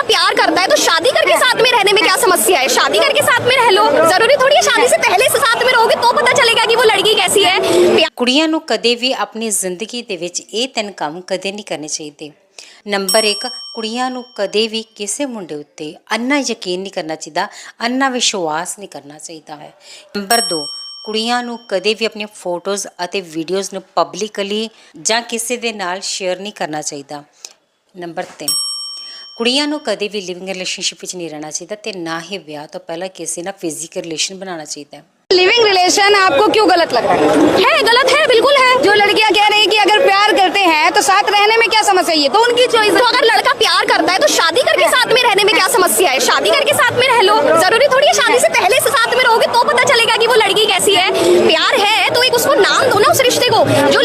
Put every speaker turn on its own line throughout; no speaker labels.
लड़का प्यार करता है तो शादी करके साथ में रहने में क्या समस्या है शादी करके साथ में रह लो जरूरी थोड़ी है शादी से पहले से साथ में रहोगे तो पता चलेगा कि वो लड़की कैसी है प्यार
ਕੁੜੀਆਂ ਨੂੰ ਕਦੇ ਵੀ ਆਪਣੀ ਜ਼ਿੰਦਗੀ ਦੇ ਵਿੱਚ ਇਹ ਤਿੰਨ ਕੰਮ ਕਦੇ ਨਹੀਂ ਕਰਨੇ ਚਾਹੀਦੇ ਨੰਬਰ 1 ਕੁੜੀਆਂ ਨੂੰ ਕਦੇ ਵੀ ਕਿਸੇ ਮੁੰਡੇ ਉੱਤੇ ਅੰਨਾ ਯਕੀਨ ਨਹੀਂ ਕਰਨਾ ਚਾਹੀਦਾ ਅੰਨਾ ਵਿਸ਼ਵਾਸ ਨਹੀਂ ਕਰਨਾ ਚਾਹੀਦਾ ਹੈ ਨੰਬਰ 2 ਕੁੜੀਆਂ ਨੂੰ ਕਦੇ ਵੀ ਆਪਣੀਆਂ ਫੋਟੋਜ਼ ਅਤੇ ਵੀਡੀਓਜ਼ ਨੂੰ ਪਬਲਿਕਲੀ ਜਾਂ ਕਿਸੇ ਦੇ ਨਾਲ ਸ਼ੇਅਰ ਨਹੀਂ ਕਰਨਾ ਚਾਹੀਦਾ ਨੰਬਰ 3 ਕੁੜੀਆਂ ਨੂੰ ਕਦੇ ਵੀ ਲਿਵਿੰਗ ਰਿਲੇਸ਼ਨਸ਼ਿਪ ਵਿੱਚ ਨਹੀਂ ਰਹਿਣਾ ਚਾਹੀਦਾ ਤੇ ਨਾ ਹੀ ਵਿਆਹ ਤੋਂ ਪਹਿਲਾਂ ਕਿਸੇ ਨਾਲ ਫਿਜ਼ੀਕਲ ਰਿਲੇਸ਼ਨ ਬਣਾਉਣਾ ਚਾਹੀਦਾ ਹੈ
लिविंग रिलेशन आपको क्यों गलत लग रहा है
है गलत है बिल्कुल है
जो लड़कियां कह रही है कि अगर प्यार करते हैं तो साथ रहने में क्या समस्या है ये तो उनकी चॉइस
तो अगर लड़का प्यार करता है तो शादी करके साथ में रहने में क्या समस्या है शादी करके साथ में रह लो जरूरी थोड़ी है शादी से पहले से साथ में रहोगे तो पता चलेगा कि वो लड़की कैसी है प्यार है तो एक उसको नाम दो ना उस रिश्ते को जो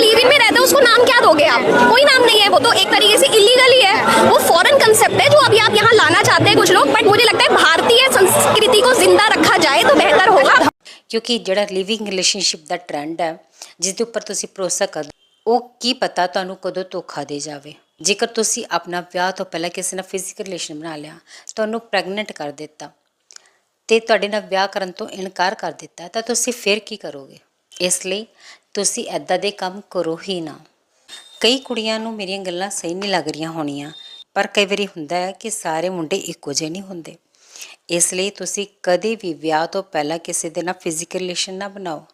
कोई नाम नहीं है वो तो एक तरीके से इलीगल ही है वो फॉरेन कंसेप्ट है जो अभी आप यहाँ लाना चाहते हैं कुछ लोग बट मुझे लगता है भारतीय संस्कृति को जिंदा रखा जाए तो बेहतर होगा
ਕਿਉਂਕਿ ਜਿਹੜਾ ਲਿਵਿੰਗ ਰਿਲੇਸ਼ਨਸ਼ਿਪ ਦਾ ਟ੍ਰੈਂਡ ਹੈ ਜਿਸ ਦੇ ਉੱਪਰ ਤੁਸੀਂ ਭਰੋਸਾ ਕਰਦੇ ਉਹ ਕੀ ਪਤਾ ਤੁਹਾਨੂੰ ਕਦੋਂ ਧੋਖਾ ਦੇ ਜਾਵੇ ਜੇਕਰ ਤੁਸੀਂ ਆਪਣਾ ਵਿਆਹ ਤੋਂ ਪਹਿਲਾਂ ਕਿਸੇ ਨਾਲ ਫਿਜ਼ੀਕਲ ਰਿਲੇਸ਼ਨ ਬਣਾ ਲਿਆ ਤੁਹਾਨੂੰ ਪ੍ਰੈਗਨੈਂਟ ਕਰ ਦਿੱਤਾ ਤੇ ਤੁਹਾਡੇ ਨਾਲ ਵਿਆਹ ਕਰਨ ਤੋਂ ਇਨਕਾਰ ਕਰ ਦਿੱਤਾ ਤਾਂ ਤੁਸੀਂ ਫਿਰ ਕੀ ਕਰੋਗੇ ਇਸ ਲਈ ਤੁਸੀਂ ਐਦਾਂ ਦੇ ਕੰਮ ਕਰੋ ਹੀ ਨਾ ਕਈ ਕੁੜੀਆਂ ਨੂੰ ਮੇਰੀਆਂ ਗੱਲਾਂ ਸਹੀ ਨਹੀਂ ਲੱਗ ਰਹੀਆਂ ਹੋਣੀਆਂ, ਪਰ ਕਈ ਵਾਰੀ ਹੁੰਦਾ ਹੈ ਕਿ ਸਾਰੇ ਮੁੰਡੇ ਇੱਕੋ ਜਿਹੇ ਨਹੀਂ ਹੁੰਦੇ। ਇਸ ਲਈ ਤੁਸੀਂ ਕਦੇ ਵੀ ਵਿਆਹ ਤੋਂ ਪਹਿਲਾਂ ਕਿਸੇ ਦੇ ਨਾਲ ਫਿਜ਼ੀਕਲ ਰਿਲੇਸ਼ਨ ਨਾ ਬਣਾਓ।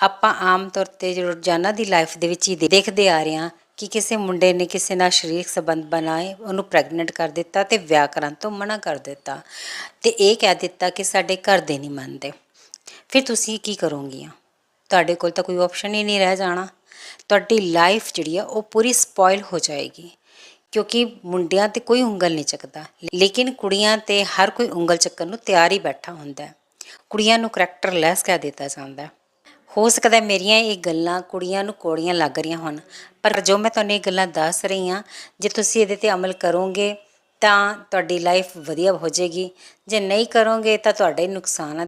ਆਪਾਂ ਆਮ ਤੌਰ ਤੇ ਰੋਜ਼ਾਨਾ ਦੀ ਲਾਈਫ ਦੇ ਵਿੱਚ ਹੀ ਦੇਖਦੇ ਆ ਰਹੇ ਹਾਂ ਕਿ ਕਿਸੇ ਮੁੰਡੇ ਨੇ ਕਿਸੇ ਨਾਲ ਸਰੀਰਕ ਸੰਬੰਧ ਬਣਾਏ, ਉਹਨੂੰ ਪ੍ਰੈਗਨੈਂਟ ਕਰ ਦਿੱਤਾ ਤੇ ਵਿਆਹ ਕਰਨ ਤੋਂ ਮਨਾ ਕਰ ਦਿੱਤਾ ਤੇ ਇਹ ਕਹਿ ਦਿੱਤਾ ਕਿ ਸਾਡੇ ਘਰ ਦੇ ਨਹੀਂ ਮੰਨਦੇ। ਫਿਰ ਤੁਸੀਂ ਕੀ ਕਰੋਗੀਆਂ? ਤੁਹਾਡੇ ਕੋਲ ਤਾਂ ਕੋਈ ਆਪਸ਼ਨ ਹੀ ਨਹੀਂ ਰਹਿ ਜਾਣਾ। ਤੁਹਾਡੀ ਲਾਈਫ ਜਿਹੜੀ ਆ, ਉਹ ਪੂਰੀ ਸਪੋਇਲ ਹੋ ਜਾਏਗੀ। ਕਿਉਂਕਿ ਮੁੰਡਿਆਂ ਤੇ ਕੋਈ ਉਂਗਲ ਨਹੀਂ ਚੱਕਦਾ। ਲੇਕਿਨ ਕੁੜੀਆਂ ਤੇ ਹਰ ਕੋਈ ਉਂਗਲ ਚੱਕਣ ਨੂੰ ਤਿਆਰ ਹੀ ਬੈਠਾ ਹੁੰਦਾ ਹੈ। ਕੁੜੀਆਂ ਨੂੰ ਕਰੈਕਟਰ ਲੈਸ ਕਹਿ ਦਿੱਤਾ ਜਾਂਦਾ ਹੋ। ਸਕਦਾ ਮੇਰੀਆਂ ਇਹ ਗੱਲਾਂ ਕੁੜੀਆਂ ਨੂੰ ਕੋੜੀਆਂ ਲੱਗ ਰਹੀਆਂ ਹੋਣ। ਪਰ ਜੋ ਮੈਂ ਤੁਹਾਨੂੰ ਇਹ ਗੱਲਾਂ ਦੱਸ ਰਹੀ ਹਾਂ, ਜੇ ਤੁਸੀਂ ਇਹਦੇ ਤੇ ਅਮਲ ਕਰੋਗੇ, ਤਾਂ ਤੁਹਾਡੀ ਲਾਈਫ ਵਧੀਆ ਹੋ ਜਾਏਗੀ। ਜੇ ਨਹੀਂ ਕਰੋਗੇ, ਤਾਂ ਤੁਹਾਡਾ ਹੀ ਨੁਕਸਾਨ ਹੈ